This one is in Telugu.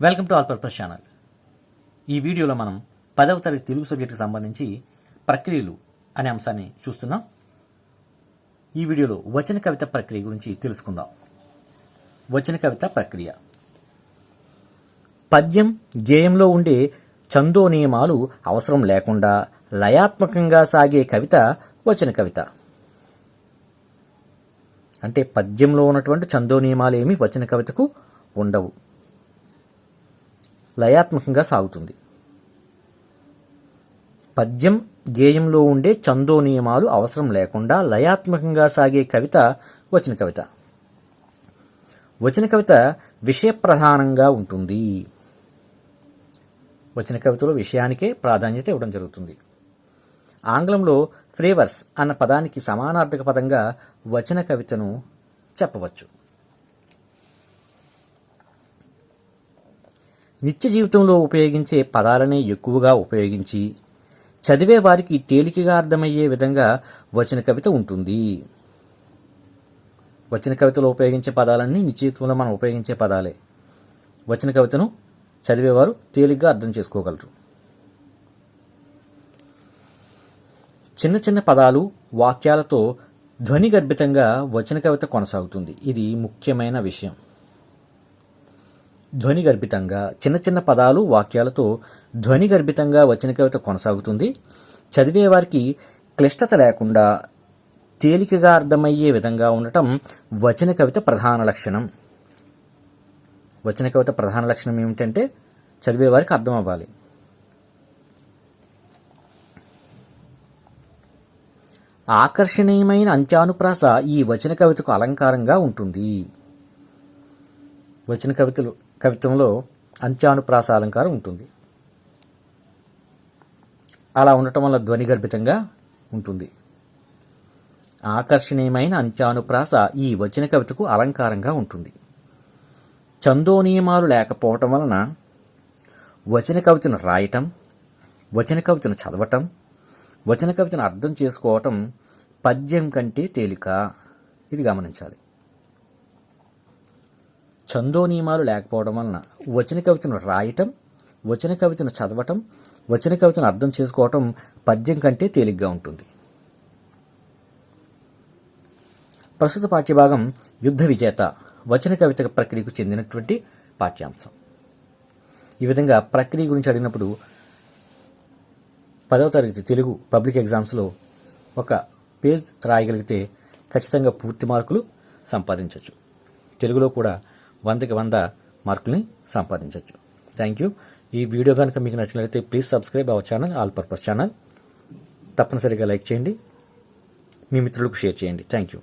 Welcome to all purpose channel ఈ వీడియోలో మనం పదవ తరగతి తెలుగు సబ్జెక్టుకు సంబంధించి ప్రక్రియలు అనే అంశాన్ని చూస్తున్నాం. ఈ వీడియోలో వచన కవిత ప్రక్రియ గురించి తెలుసుకుందాం. వచన కవిత ప్రక్రియ. పద్యం గేయంలో ఉండే చందో నియమాలు అవసరం లేకుండా లయాత్మకంగా సాగే కవిత వచన కవిత. అంటే పద్యంలో ఉన్నటువంటి చందో నియమాలు ఏమి వచన కవితకు ఉండవు. లయాత్మకంగా సాగుతుంది. పద్యం గేయంలో ఉండే చందో నియమాలు అవసరం లేకుండా లయాత్మకంగా సాగే కవిత వచన కవిత. వచన కవిత విషయ ప్రధానంగా ఉంటుంది. వచన కవితలో విషయానికే ప్రాధాన్యత ఇవ్వడం జరుగుతుంది. ఆంగ్లంలో ఫ్లేవర్స్ అన్న పదానికి సమానార్థక పదంగా వచన కవితను చెప్పవచ్చు. నిత్య జీవితంలో ఉపయోగించే పదాలనే ఎక్కువగా ఉపయోగించి చదివే వారికి తేలికగా అర్థమయ్యే విధంగా వచన కవిత ఉంటుంది. వచన కవితలో ఉపయోగించే పదాలన్నీ నిత్య జీవితంలో మనం ఉపయోగించే పదాలే. వచన కవితను చదివేవారు తేలిగ్గా అర్థం చేసుకోగలరు. చిన్న చిన్న పదాలు వాక్యాలతో ధ్వని గర్భితంగా వచన కవిత కొనసాగుతుంది. ఇది ముఖ్యమైన విషయం. ధ్వని గర్భితంగా చిన్న చిన్న పదాలు వాక్యాలతో ధ్వని గర్భితంగా వచన కవిత కొనసాగుతుంది. చదివేవారికి క్లిష్టత లేకుండా తేలికగా అర్థమయ్యే విధంగా ఉండటం వచన కవిత ప్రధాన లక్షణం. వచన కవిత ప్రధాన లక్షణం ఏమిటంటే చదివేవారికి అర్థం అవ్వాలి. ఆకర్షణీయమైన అంత్యానుప్రాస ఈ వచన కవితకు అలంకారంగా ఉంటుంది. వచన కవితలు కవిత్వంలో అంత్యానుప్రాస అలంకారం ఉంటుంది. అలా ఉండటం వల్ల ధ్వనిగర్భితంగా ఉంటుంది. ఆకర్షణీయమైన అంత్యానుప్రాస ఈ వచన కవితకు అలంకారంగా ఉంటుంది. చందో నియమాలు లేకపోవటం వలన వచన కవితను రాయటం వచన కవితను చదవటం వచన కవితను అర్థం చేసుకోవటం పద్యం కంటే తేలిక. ఇది గమనించాలి. చందో నియమాలు లేకపోవడం వలన వచన కవితను రాయటం వచన కవితను చదవటం వచన కవితను అర్థం చేసుకోవటం పద్యం కంటే తేలిగ్గా ఉంటుంది. ప్రస్తుత పాఠ్యభాగం యుద్ధ విజేత వచన కవిత ప్రక్రియకు చెందినటువంటి పాఠ్యాంశం. ఈ విధంగా ప్రక్రియ గురించి అడిగినప్పుడు పదవ తరగతి తెలుగు పబ్లిక్ ఎగ్జామ్స్లో ఒక పేజ్ రాయగలిగితే ఖచ్చితంగా పూర్తి మార్కులు సంపాదించవచ్చు తెలుగులో కూడా వందకి వంద మార్కుల్ని సంపాదించవచ్చు థ్యాంక్ యూ ఈ వీడియో కనుక మీకు నచ్చినట్లయితే please subscribe our channel all purpose channel తప్పనిసరిగా లైక్ చేయండి. మీ మిత్రులకు షేర్ చేయండి. Thank you